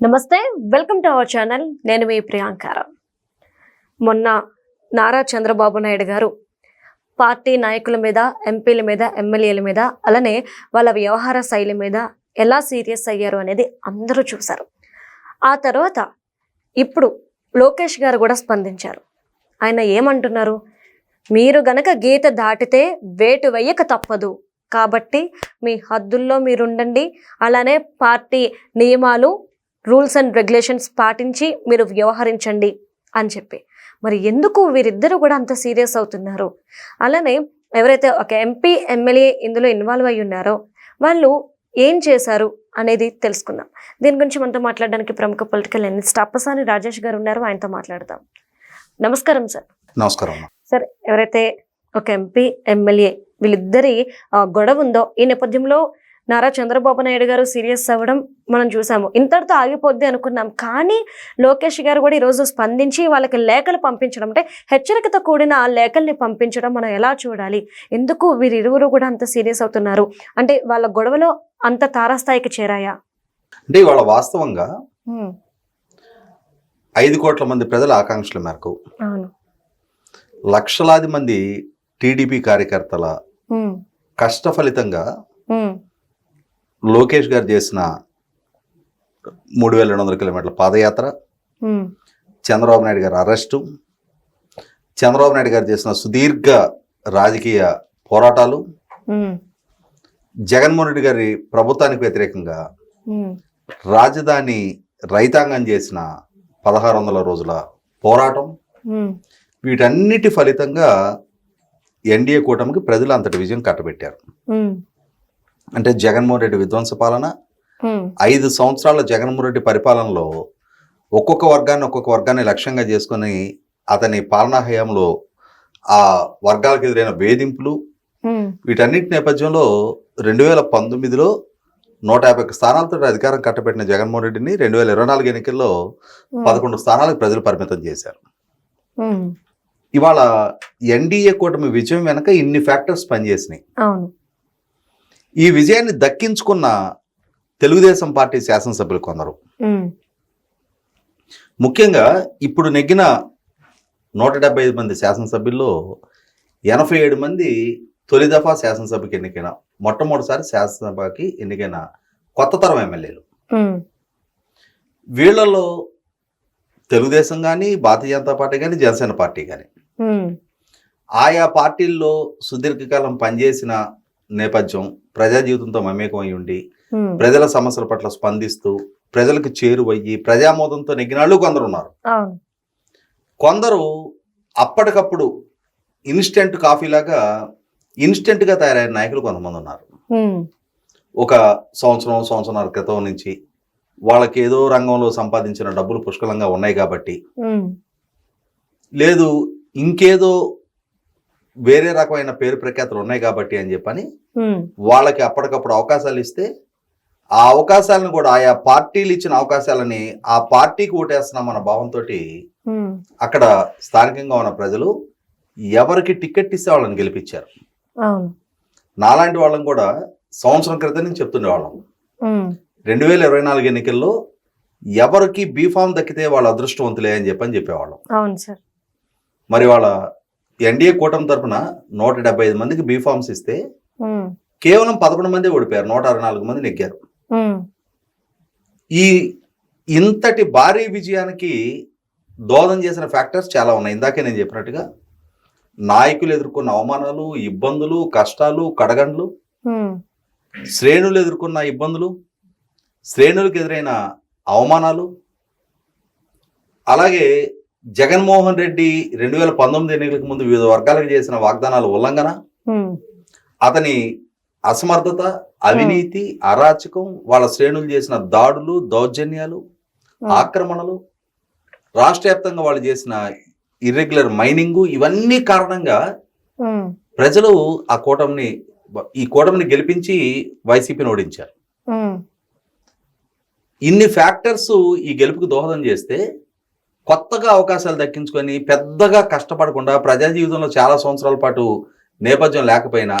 నమస్తే welcome to our channel. నేను మీ ప్రియాంకారం మొన్న నారా చంద్రబాబు నాయుడు గారు పార్టీ నాయకుల మీద ఎంపీల మీద ఎమ్మెల్యేల మీద అలానే వాళ్ళ వ్యవహార శైలి మీద ఎలా సీరియస్ అయ్యారు అనేది అందరూ చూశారు. ఆ తర్వాత ఇప్పుడు లోకేష్ గారు కూడా స్పందించారు. ఆయన ఏమంటున్నారు? మీరు గనక గీత దాటితే వేటు వెయ్యక తప్పదు. కాబట్టి మీ హద్దుల్లో మీరుండండి. అలానే పార్టీ నియమాలు రూల్స్ అండ్ రెగ్యులేషన్స్ పాటించి మీరు వ్యవహరించండి అని చెప్పి. మరి ఎందుకు వీరిద్దరూ కూడా అంత సీరియస్ అవుతున్నారు? అలానే ఎవరైతే ఒక ఎంపీ ఎమ్మెల్యే ఇందులో ఇన్వాల్వ్ అయి ఉన్నారో వాళ్ళు ఏం చేశారు అనేది తెలుసుకుందాం. దీని గురించి మనతో మాట్లాడడానికి ప్రముఖ పొలిటికల్ అనలిస్ట్ అప్పసాని రాజేష్ గారు ఉన్నారు. ఆయనతో మాట్లాడదాం. నమస్కారం సార్. నమస్కారం. సార్ ఎవరైతే ఒక ఎంపీ ఎమ్మెల్యే వీళ్ళిద్దరి ఆ, గొడవ ఉందో ఈ నేపథ్యంలో నారా చంద్రబాబు నాయుడు గారు సీరియస్ అవ్వడం మనం చూసాము. ఇంతటితో ఆగిపోద్ది అనుకున్నాం. కానీ లోకేష్ గారు కూడా ఈరోజు స్పందించి వాళ్ళకి లేఖలు పంపించడం అంటే హెచ్చరికతో కూడిన ఆ లేఖల్ని పంపించడం మనం ఎలా చూడాలి? ఎందుకు వీరిరువురు కూడా అంత సీరియస్ అవుతున్నారు? అంటే వాళ్ళ గొడవలో అంత తారాస్థాయికి చేరాయా? అంటే ఇవాళ వాస్తవంగా ఐదు కోట్ల మంది ప్రజల ఆకాంక్షల మేరకు లక్షలాది మంది టీడీపీ కార్యకర్తల కష్ట ఫలితంగా లోకేష్ గారు చేసిన మూడు వేల రెండు వందల కిలోమీటర్ల పాదయాత్ర చంద్రబాబు నాయుడు గారి అరెస్టు చంద్రబాబు నాయుడు గారు చేసిన సుదీర్ఘ రాజకీయ పోరాటాలు జగన్మోహన్ రెడ్డి గారి ప్రభుత్వానికి వ్యతిరేకంగా రాజధాని రైతాంగం చేసిన పదహారు వందల రోజుల పోరాటం వీటన్నిటి ఫలితంగా ఎన్డీఏ కూటమికి ప్రజలు అంతటి విజయం కట్టబెట్టారు. అంటే జగన్మోహన్ రెడ్డి విధ్వంస పాలన ఐదు సంవత్సరాల జగన్మోహన్ రెడ్డి పరిపాలనలో ఒక్కొక్క వర్గాన్ని ఒక్కొక్క వర్గాన్ని లక్ష్యంగా చేసుకొని అతని పాలనా హయాంలో ఆ వర్గాలకు ఎదురైన వేధింపులు వీటన్నిటి నేపథ్యంలో రెండు వేల పంతొమ్మిదిలో నూట యాభై ఒక్క స్థానాలతో అధికారం కట్టబెట్టిన జగన్మోహన్ రెడ్డిని రెండు వేల ఇరవై నాలుగు ఎన్నికల్లో పదకొండు స్థానాలకు ప్రజలు పరిమితం చేశారు. ఇవాళ ఎన్డీఏ కూటమి విజయం వెనక ఇన్ని ఫ్యాక్టర్స్ పనిచేసినాయి. ఈ విజయాన్ని దక్కించుకున్న తెలుగుదేశం పార్టీ శాసనసభ్యులు కొందరు. ముఖ్యంగా ఇప్పుడు నెగ్గిన నూట డెబ్బై ఐదు మంది శాసనసభ్యుల్లో ఎనభై ఏడు మంది తొలి దఫా శాసనసభకి ఎన్నికైన మొట్టమొదటిసారి శాసనసభకి ఎన్నికైన కొత్త తరం ఎమ్మెల్యేలు. వీళ్ళలో తెలుగుదేశం కానీ భారతీయ జనతా పార్టీ కానీ జనసేన పార్టీ కానీ ఆయా పార్టీల్లో సుదీర్ఘకాలం పనిచేసిన నేపథ్యం ప్రజా జీవితంతో మమేకం అయి ఉండి ప్రజల సమస్యల పట్ల స్పందిస్తూ ప్రజలకు చేరువయ్యి ప్రజామోదంతో నెగ్గినాళ్ళు కొందరు ఉన్నారు. కొందరు అప్పటికప్పుడు ఇన్స్టెంట్ కాఫీ లాగా ఇన్స్టెంట్గా తయారైన నాయకులు కొంతమంది ఉన్నారు. ఒక సంవత్సరం సంవత్సరాల క్రితం నుంచి వాళ్ళకి ఏదో రంగంలో సంపాదించిన డబ్బులు పుష్కలంగా ఉన్నాయి కాబట్టి లేదు ఇంకేదో వేరే రకమైన పేరు ప్రఖ్యాతులు ఉన్నాయి కాబట్టి అని చెప్పని వాళ్ళకి అప్పటికప్పుడు అవకాశాలు ఇస్తే ఆ అవకాశాలను కూడా ఆయా పార్టీలు ఇచ్చిన అవకాశాలని ఆ పార్టీకి ఓటేస్తున్నాం అన్న భావంతో అక్కడ స్థానికంగా ఉన్న ప్రజలు ఎవరికి టికెట్ ఇస్తే వాళ్ళని గెలిపించారు. నాలాంటి వాళ్ళని కూడా సంవత్సరం క్రితం నుంచి చెప్తుండేవాళ్ళం. రెండు వేల ఇరవై నాలుగు ఎన్నికల్లో ఎవరికి బీఫామ్ దక్కితే వాళ్ళ అదృష్టవంతులే అని చెప్పని చెప్పేవాళ్ళం. అవును సార్. మరి వాళ్ళ ఎన్డీఏ కూటమి తరపున నూట డెబ్బై ఐదు మందికి బీఫామ్స్ ఇస్తే కేవలం పదకొండు మంది ఓడిపోయారు నూట అరవై నాలుగు మంది నెగ్గారు. ఈ ఇంతటి భారీ విజయానికి దోహదం చేసిన ఫ్యాక్టర్స్ చాలా ఉన్నాయి. ఇందాకే నేను చెప్పినట్టుగా నాయకులు ఎదుర్కొన్న అవమానాలు ఇబ్బందులు కష్టాలు కడగండ్లు శ్రేణులు ఎదుర్కొన్న ఇబ్బందులు శ్రేణులకు ఎదురైన అవమానాలు అలాగే జగన్మోహన్ రెడ్డి రెండు వేల పంతొమ్మిది ఎన్నికలకు ముందు వివిధ వర్గాలకు చేసిన వాగ్దానాల ఉల్లంఘన అతని అసమర్థత అవినీతి అరాచకం వాళ్ళ శ్రేణులు చేసిన దాడులు దౌర్జన్యాలు ఆక్రమణలు రాష్ట్ర వ్యాప్తంగా వాళ్ళు చేసిన ఇర్రెగ్యులర్ మైనింగ్ ఇవన్నీ కారణంగా ప్రజలు ఆ కూటమిని ఈ కూటమిని గెలిపించి వైసీపీని ఓడించారు. ఇన్ని ఫ్యాక్టర్స్ ఈ గెలుపుకు దోహదం చేస్తే కొత్తగా అవకాశాలు దక్కించుకొని పెద్దగా కష్టపడకుండా ప్రజా జీవితంలో చాలా సంవత్సరాల పాటు నేపథ్యం లేకపోయినా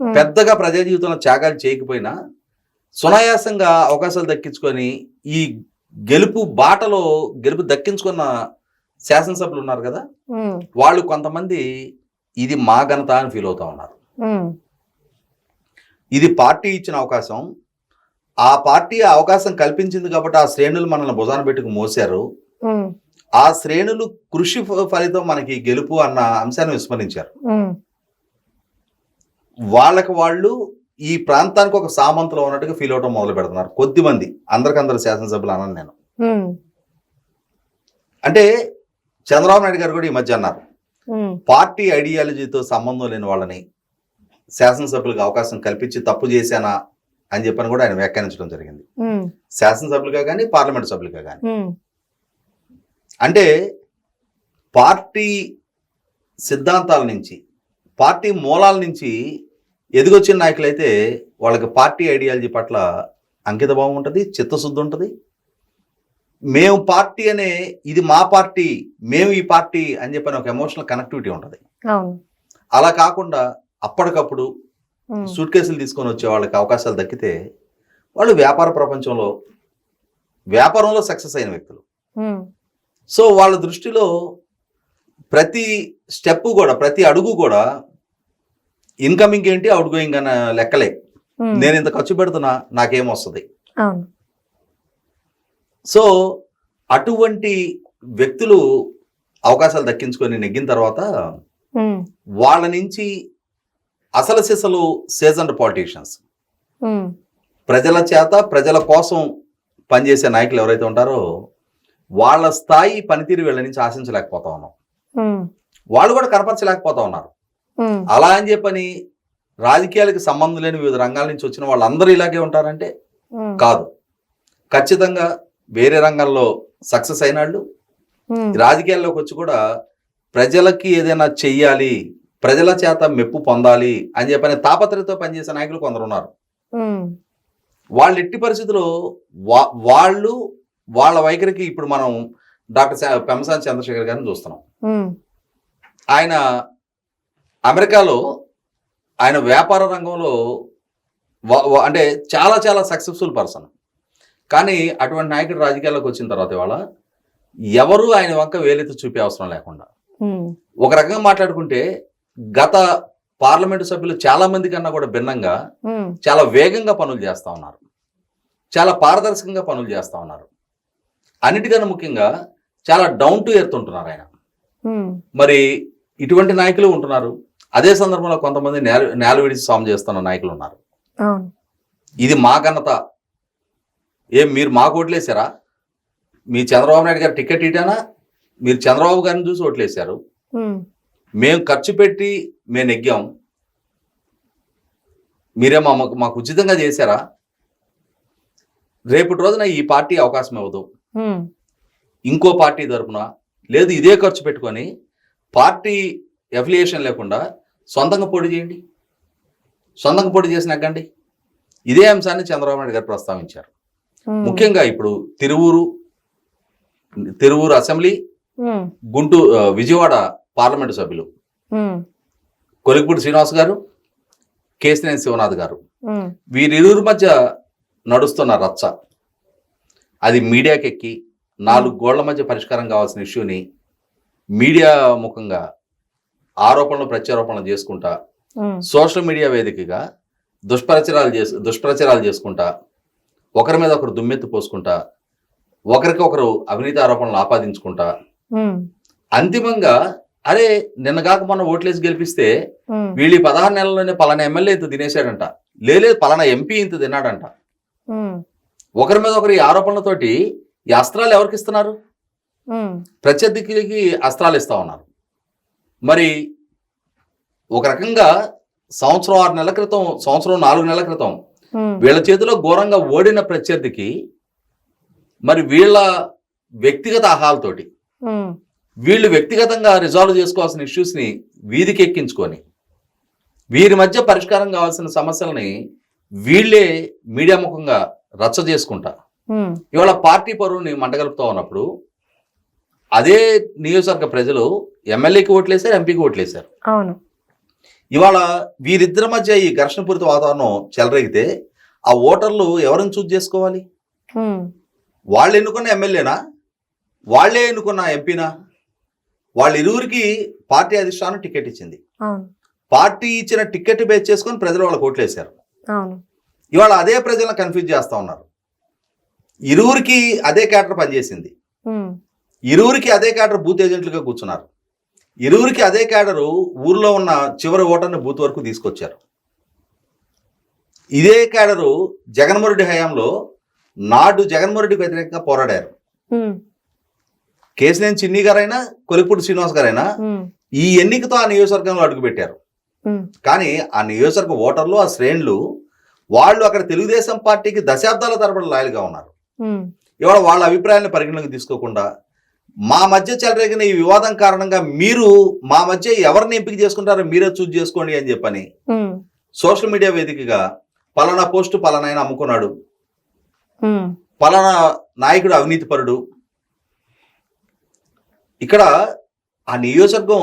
పెద్దగా ప్రజా జీవితంలో త్యాగాలు చేయకపోయినా సునాయాసంగా అవకాశాలు దక్కించుకొని ఈ గెలుపు బాటలో గెలుపు దక్కించుకున్న శాసనసభ్యులు ఉన్నారు కదా? వాళ్ళు కొంతమంది ఇది మా ఘనత అని ఫీల్ అవుతా ఉన్నారు. ఇది పార్టీ ఇచ్చిన అవకాశం. ఆ పార్టీ అవకాశం కల్పించింది కాబట్టి ఆ శ్రేణులు మనల్ని భుజాన పెట్టుకు మోసారు ఆ శ్రేణులు కృషి ఫలితం మనకి గెలుపు అన్న అంశాన్ని విస్మరించారు. వాళ్ళకి వాళ్ళు ఈ ప్రాంతానికి ఒక సామంతలో ఉన్నట్టుగా ఫీల్ అవడం మొదలు పెడుతున్నారు. కొద్ది మంది అందరికందరు శాసనసభ్యులు అన్నాను నేను. అంటే చంద్రబాబు నాయుడు గారు కూడా ఈ మధ్య అన్నారు. పార్టీ ఐడియాలజీతో సంబంధం లేని వాళ్ళని శాసనసభ్యులకు అవకాశం కల్పించి తప్పు చేశానా అని చెప్పని కూడా ఆయన వ్యాఖ్యానించడం జరిగింది. శాసనసభ్యులుగా కానీ పార్లమెంట్ సభ్యులుగా కానీ అంటే పార్టీ సిద్ధాంతాల నుంచి పార్టీ మూలాల నుంచి ఎదిగొచ్చిన నాయకులైతే వాళ్ళకి పార్టీ ఐడియాలజీ పట్ల అంకిత భావం ఉంటుంది చిత్తశుద్ధి ఉంటుంది. మేము పార్టీ అనే ఇది మా పార్టీ మేము ఈ పార్టీ అని చెప్పని ఒక ఎమోషనల్ కనెక్టివిటీ ఉంటుంది. అలా కాకుండా అప్పటికప్పుడు సూట్ కేసులు తీసుకొని వచ్చే వాళ్ళకి అవకాశాలు దక్కితే వాళ్ళు వ్యాపార ప్రపంచంలో వ్యాపారంలో సక్సెస్ అయిన వ్యక్తులు. సో వాళ్ళ దృష్టిలో ప్రతి స్టెప్ కూడా ప్రతి అడుగు కూడా ఇన్కమింగ్ ఏంటి అవుట్ గోయింగ్ అన్న లెక్కలే. నేను ఇంత ఖర్చు పెడుతున్నా నాకేం వస్తుంది? అవును. సో అటువంటి వ్యక్తులు అవకాశాలు దక్కించుకొని నెగ్గిన తర్వాత వాళ్ళ నుంచి అసలు సిసలు సీజన్డ్ పాలిటీషియన్స్. ప్రజల చేత ప్రజల కోసం పనిచేసే నాయకులు ఎవరైతే ఉంటారో వాళ్ళ స్థాయి పనితీరు వీళ్ళ నుంచి ఆశించలేకపోతా ఉన్నాం వాళ్ళు కూడా కనపరచలేకపోతా ఉన్నారు అలా అని చెప్పని రాజకీయాలకు సంబంధం లేని వివిధ రంగాల నుంచి వచ్చిన వాళ్ళందరూ ఇలాగే ఉంటారంటే కాదు. ఖచ్చితంగా వేరే రంగంలో సక్సెస్ అయిన వాళ్ళు రాజకీయాల్లోకి వచ్చి కూడా ప్రజలకి ఏదైనా చెయ్యాలి ప్రజల చేత మెప్పు పొందాలి అని చెప్పని తాపత్రయతో పనిచేసే నాయకులు కొందరు ఉన్నారు వాళ్ళు ఎట్టి పరిస్థితుల్లో వా- వాళ్ళు వాళ్ళ వైఖరికి ఇప్పుడు మనం డాక్టర్ పెమ్మసాని చంద్రశేఖర్ గారిని చూస్తున్నాం. ఆయన అమెరికాలో ఆయన వ్యాపార రంగంలో అంటే చాలా చాలా సక్సెస్ఫుల్ పర్సన్. కానీ అటువంటి నాయకుడు రాజకీయాల్లోకి వచ్చిన తర్వాత ఇవాళ ఎవరు ఆయన వంక వేలెత్తి చూపే అవసరం లేకుండా. ఒక రకంగా మాట్లాడుకుంటే గత పార్లమెంటు సభ్యులు చాలా మంది కన్నా కూడా భిన్నంగా చాలా వేగంగా పనులు చేస్తూ ఉన్నారు. చాలా పారదర్శకంగా పనులు చేస్తూ ఉన్నారు. అన్నిటికన్నా ముఖ్యంగా చాలా డౌన్ టు ఎర్త్ ఉంటున్నారు ఆయన. మరి ఇటువంటి నాయకులు ఉంటున్నారు. అదే సందర్భంలో కొంతమంది నేల నేల విడిచి సాము చేస్తున్న నాయకులు ఉన్నారు. ఇది మా ఘనత. ఏం మీరు మాకు ఓట్లేసారా మీ చంద్రబాబు నాయుడు గారు టికెట్ ఇటానా? మీరు చంద్రబాబు గారిని చూసి ఓట్లేశారు. ఉమ్, మేము ఖర్చు పెట్టి మేము నెగ్గాం. మీరేమో మాకు మాకు ఉచితంగా చేశారా? రేపటి రోజున ఈ పార్టీ అవకాశం ఇవ్వదు. ఇంకో పార్టీ తరపున లేదు ఇదే ఖర్చు పెట్టుకొని పార్టీ ఎఫిలియేషన్ లేకుండా సొంతంగా పోటీ చేయండి. సొంతంగా పోటీ చేసి నెగ్గండి. ఇదే అంశాన్ని చంద్రబాబు నాయుడు గారు ప్రస్తావించారు. ముఖ్యంగా ఇప్పుడు తిరువూరు తిరువూరు అసెంబ్లీ గుంటూరు విజయవాడ పార్లమెంటు సభ్యులు కొలిక్పూడి శ్రీనివాస్ గారు కేసినేని శివనాథ్ గారు. వీరిరువురి మధ్య నడుస్తున్న రచ్చ అది మీడియాకి ఎక్కి నాలుగు గోళ్ళ మధ్య పరిష్కారం కావాల్సిన ఇష్యూని మీడియా ముఖంగా ఆరోపణలు ప్రత్యారోపణలు చేసుకుంటా సోషల్ మీడియా వేదికగా దుష్ప్రచారాలు చేసు దుష్ప్రచారాలు చేసుకుంటా ఒకరి మీద ఒకరు దుమ్మెత్తి పోసుకుంటా ఒకరికి ఒకరు అవినీతి ఆరోపణలు ఆపాదించుకుంటా. అంతిమంగా అరే నిన్న కాక మొన్న ఓట్లేసి గెలిపిస్తే వీళ్ళు పదహారు నెలల్లోనే పలానా ఎమ్మెల్యే ఇంత తినేశాడంట. లేదు పలానా ఎంపీ ఇంత తిన్నాడంట. ఒకరి మీద ఒకరు ఆరోపణలతోటి ఈ అస్త్రాలు ఎవరికి ఇస్తున్నారు? ప్రత్యర్థికి అస్త్రాలు ఇస్తా ఉన్నారు. మరి ఒక రకంగా సంవత్సరం ఆరు నెలల క్రితం సంవత్సరం నాలుగు నెలల క్రితం వీళ్ళ చేతిలో ఘోరంగా ఓడిన ప్రత్యర్థికి మరి వీళ్ళ వ్యక్తిగత ఆహాలతోటి ఉమ్, వీళ్ళు వ్యక్తిగతంగా రిజాల్వ్ చేసుకోవాల్సిన ఇష్యూస్ని వీధికి ఎక్కించుకొని వీరి మధ్య పరిష్కారం కావాల్సిన సమస్యలని వీళ్ళే మీడియా ముఖంగా రచ్చ చేసుకుంటా. ఇవాళ పార్టీ పరువుని మంటగలుపుతా ఉన్నప్పుడు అదే నియోజకవర్గ ప్రజలు ఎమ్మెల్యేకి ఓట్లేశారు ఎంపీకి ఓట్లేశారు. అవును. ఇవాళ వీరిద్దరి మధ్య ఈ ఘర్షణపూరిత వాతావరణం చెలరేగితే ఆ ఓటర్లు ఎవరిని చూజ్ చేసుకోవాలి? వాళ్ళు ఎన్నుకున్న ఎమ్మెల్యేనా? వాళ్ళే ఎన్నుకున్న ఎంపీనా? వాళ్ళ ఇరువురికి పార్టీ అధిష్టానం టికెట్ ఇచ్చింది. పార్టీ ఇచ్చిన టికెట్ బేస్ చేసుకొని ప్రజలు వాళ్ళకి ఓట్లేశారు. ఇవాళ అదే ప్రజలను కన్ఫ్యూజ్ చేస్తా ఉన్నారు. ఇరువురికి అదే క్యాటర్ పనిచేసింది. ఇరువురికి అదే క్యాడర్ బూత్ ఏజెంట్లుగా కూర్చున్నారు. ఇరువురికి అదే క్యాడరు ఊర్లో ఉన్న చివరి ఓటర్ని బూత్ వరకు తీసుకొచ్చారు. ఇదే క్యాడరు జగన్మోహన్ రెడ్డి హయాంలో నాడు జగన్మోహన్ రెడ్డికి వ్యతిరేకంగా పోరాడారు. కేసినేని చిన్ని గారైనా కొలిపూడి శ్రీనివాస్ గారైనా ఈ ఎన్నికతో ఆ నియోజకవర్గంలో అడుగుపెట్టారు. కానీ ఆ నియోజకవర్గ ఓటర్లు ఆ శ్రేణులు వాళ్ళు అక్కడ తెలుగుదేశం పార్టీకి దశాబ్దాల తరబడి లాయల్గా ఉన్నారు. ఇవాళ వాళ్ళ అభిప్రాయాలను పరిగణలోకి తీసుకోకుండా మా మధ్య చెలరేగిన ఈ వివాదం కారణంగా మీరు మా మధ్య ఎవరిని ఎంపిక చేసుకుంటారో మీరే చూజ్ చేసుకోండి అని చెప్పని సోషల్ మీడియా వేదికగా పలానా పోస్టు పలానా ఆయన అమ్ముకున్నాడు పలానా నాయకుడు అవినీతిపరుడు ఇక్కడ ఆ నియోజకవర్గం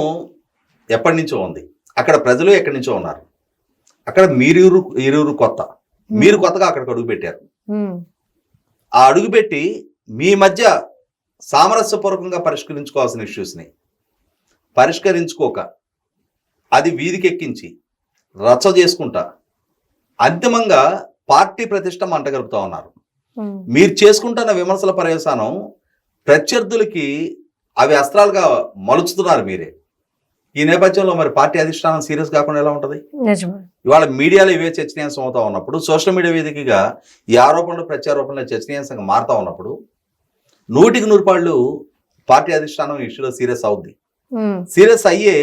ఎప్పటి నుంచో ఉంది. అక్కడ ప్రజలు ఎక్కడి నుంచో ఉన్నారు. అక్కడ మీరు ఇరువురు కొత్త. మీరు కొత్తగా అక్కడికి అడుగు పెట్టారు. ఆ అడుగుపెట్టి మీ మధ్య సామరస్యపూర్వకంగా పరిష్కరించుకోవాల్సిన ఇష్యూస్ని పరిష్కరించుకోక అది వీధికి ఎక్కించి రచ్చ చేసుకుంటా అంతిమంగా పార్టీ ప్రతిష్ట మంటగలుపుతా ఉన్నారు. మీరు చేసుకుంటున్న విమర్శల పర్యవసానం ప్రత్యర్థులకి అవి అస్త్రాలుగా మలుచుతున్నారు మీరే. ఈ నేపథ్యంలో మరి పార్టీ అధిష్టానం సీరియస్ కాకుండా ఎలా ఉంటుంది? ఇవాళ మీడియాలో ఇవే చర్చనీయాంశం అవుతా ఉన్నప్పుడు సోషల్ మీడియా వేదికగా ఈ ఆరోపణలు ప్రత్యారోపణలు చర్చనీయాంశంగా మారుతా ఉన్నప్పుడు నూటికి నూరు పాళ్ళు పార్టీ అధిష్టానం ఇష్యూలో సీరియస్ అవుద్ది. సీరియస్ అయ్యే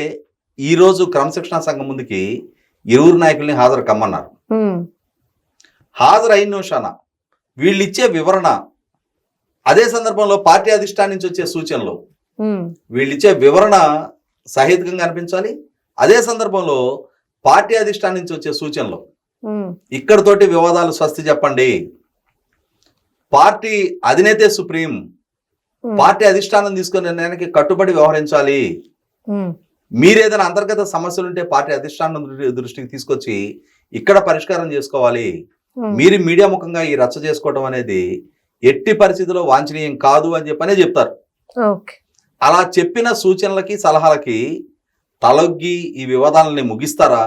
ఈ రోజు క్రమశిక్షణ సంఘం ముందుకి ఇరువురు నాయకుల్ని హాజరు కమ్మన్నారు. హాజరు అయిన నిమిషాన వీళ్ళు ఇచ్చే వివరణ అదే సందర్భంలో పార్టీ అధిష్టానం నుంచి వచ్చే సూచనలు ఉమ్, వీళ్ళు ఇచ్చే వివరణ సహేతుకంగా అనిపించాలి అదే సందర్భంలో పార్టీ అధిష్టానం నుంచి వచ్చే సూచనలు. ఇక్కడతోటి వివాదాలు స్వస్తి చెప్పండి. Party అధినేతే supreme. పార్టీ అధిష్టానం తీసుకునే నిర్ణయానికి కట్టుబడి వ్యవహరించాలి. మీరేదైనా అంతర్గత సమస్యలుంటే పార్టీ అధిష్టానం దృష్టికి తీసుకొచ్చి ఇక్కడ పరిష్కారం చేసుకోవాలి. మీరు మీడియా ముఖంగా ఈ రచ్చ చేసుకోవడం అనేది ఎట్టి పరిస్థితిలో వాంఛనీయం కాదు అని చెప్పనే చెప్తారు. ఓకే. అలా చెప్పిన సూచనలకి సలహాలకి తలొగ్గి ఈ వివాదాలని ముగిస్తారా?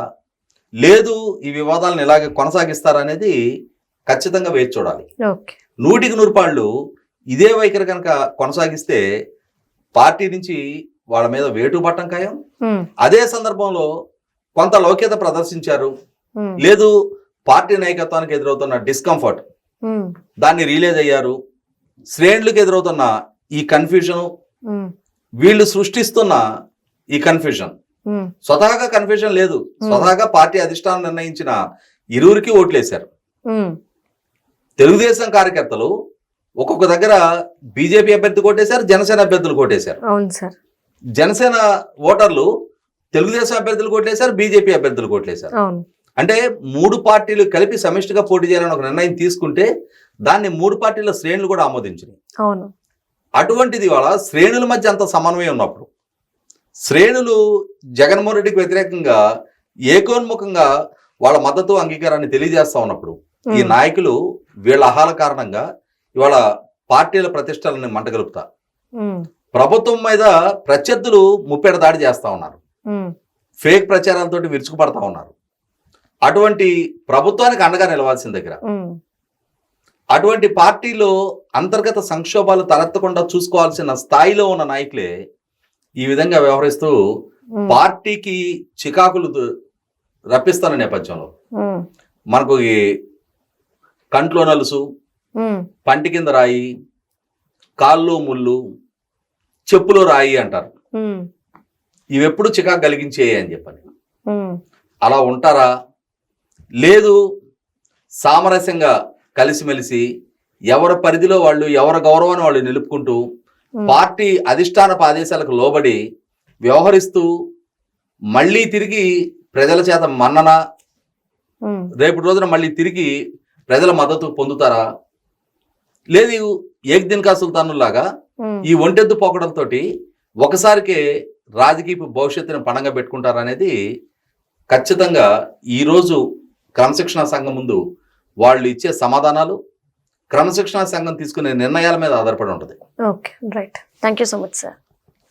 లేదు ఈ వివాదాలను ఇలాగే కొనసాగిస్తారా అనేది ఖచ్చితంగా వేచి చూడాలి. నూటికి నూరు పాళ్ళు ఇదే వైఖరి కనుక కొనసాగిస్తే పార్టీ నుంచి వాళ్ళ మీద వేటు పట్టం ఖాయం. అదే సందర్భంలో కొంత లౌక్యత ప్రదర్శించారు. లేదు పార్టీ నాయకత్వానికి ఎదురవుతున్న డిస్కంఫర్ట్ దాన్ని రిలీజ్ అయ్యారు. శ్రేణులకు ఎదురవుతున్న ఈ కన్ఫ్యూజన్ వీళ్ళు సృష్టిస్తున్న ఈ కన్ఫ్యూజన్ స్వతహాగా కన్ఫ్యూజన్ లేదు. స్వతహాగా పార్టీ అధిష్టానం నిర్ణయించిన ఇరువురికి ఓట్లేశారు. తెలుగుదేశం కార్యకర్తలు ఒక్కొక్క దగ్గర బీజేపీ అభ్యర్థి కొట్టేశారు జనసేన అభ్యర్థులు కొట్టేశారు. సార్. జనసేన ఓటర్లు తెలుగుదేశం అభ్యర్థులు కొట్టేశారు బీజేపీ అభ్యర్థులు కొట్టేశారు. అవును. అంటే మూడు పార్టీలు కలిపి సమిష్టిగా పోటీ చేయాలని ఒక నిర్ణయం తీసుకుంటే దాన్ని మూడు పార్టీల శ్రేణులు కూడా ఆమోదించినాయి. అవును. అటువంటిది వాళ్ళ శ్రేణుల మధ్య అంత సమన్వయం ఉన్నప్పుడు శ్రేణులు జగన్మోహన్ రెడ్డికి వ్యతిరేకంగా ఏకోన్ముఖంగా వాళ్ళ మద్దతు అంగీకారాన్ని తెలియజేస్తా ఉన్నప్పుడు ఈ నాయకులు వీళ్ళ అహాల కారణంగా ఇవాళ పార్టీల ప్రతిష్టలని మంటగలుపుతా. ప్రభుత్వం మీద ప్రత్యర్థులు ముప్పేట దాడి చేస్తా ఉన్నారు. ఫేక్ ప్రచారాలతోటి విరుచుకుపడతా ఉన్నారు. అటువంటి ప్రభుత్వానికి అండగా నిలవాల్సిన దగ్గర అటువంటి పార్టీలో అంతర్గత సంక్షోభాలు తలెత్తకుండా చూసుకోవాల్సిన స్థాయిలో ఉన్న నాయకులే ఈ విధంగా వ్యవహరిస్తూ పార్టీకి చికాకులు రప్పిస్తున్న నేపథ్యంలో. మనకు ఈ కంట్లో నలుసు పంటి కింద రాయి కాల్లో ముళ్ళు చెప్పులో రాయి అంటారు. ఇవి ఎప్పుడు చికాకు కలిగించేయి అని చెప్పని. అలా ఉంటారా? లేదు సామరస్యంగా కలిసిమెలిసి ఎవరి పరిధిలో వాళ్ళు ఎవరి గౌరవాన్ని వాళ్ళు నిలుపుకుంటూ పార్టీ అధిష్టానపు ఆదేశాలకు లోబడి వ్యవహరిస్తూ మళ్ళీ తిరిగి ప్రజల చేత మన్నన ఉమ్, రేపు రోజున మళ్ళీ తిరిగి ప్రజల మద్దతు పొందుతారా? లేదు ఏక్ దిన్ కా సుల్తానులాగా ఉమ్, ఈ ఒంటెద్దు పోకడంతో ఒకసారికే రాజకీయ భవిష్యత్తుని పణంగా పెట్టుకుంటారనేది ఖచ్చితంగా ఈరోజు క్రమశిక్షణ సంఘం ముందు వాళ్ళు ఇచ్చే సమాధానాలు క్రమశిక్షణ సంఘం తీసుకునే నిర్ణయాల మీద ఆధారపడి ఉంటుంది. Okay right thank you so much sir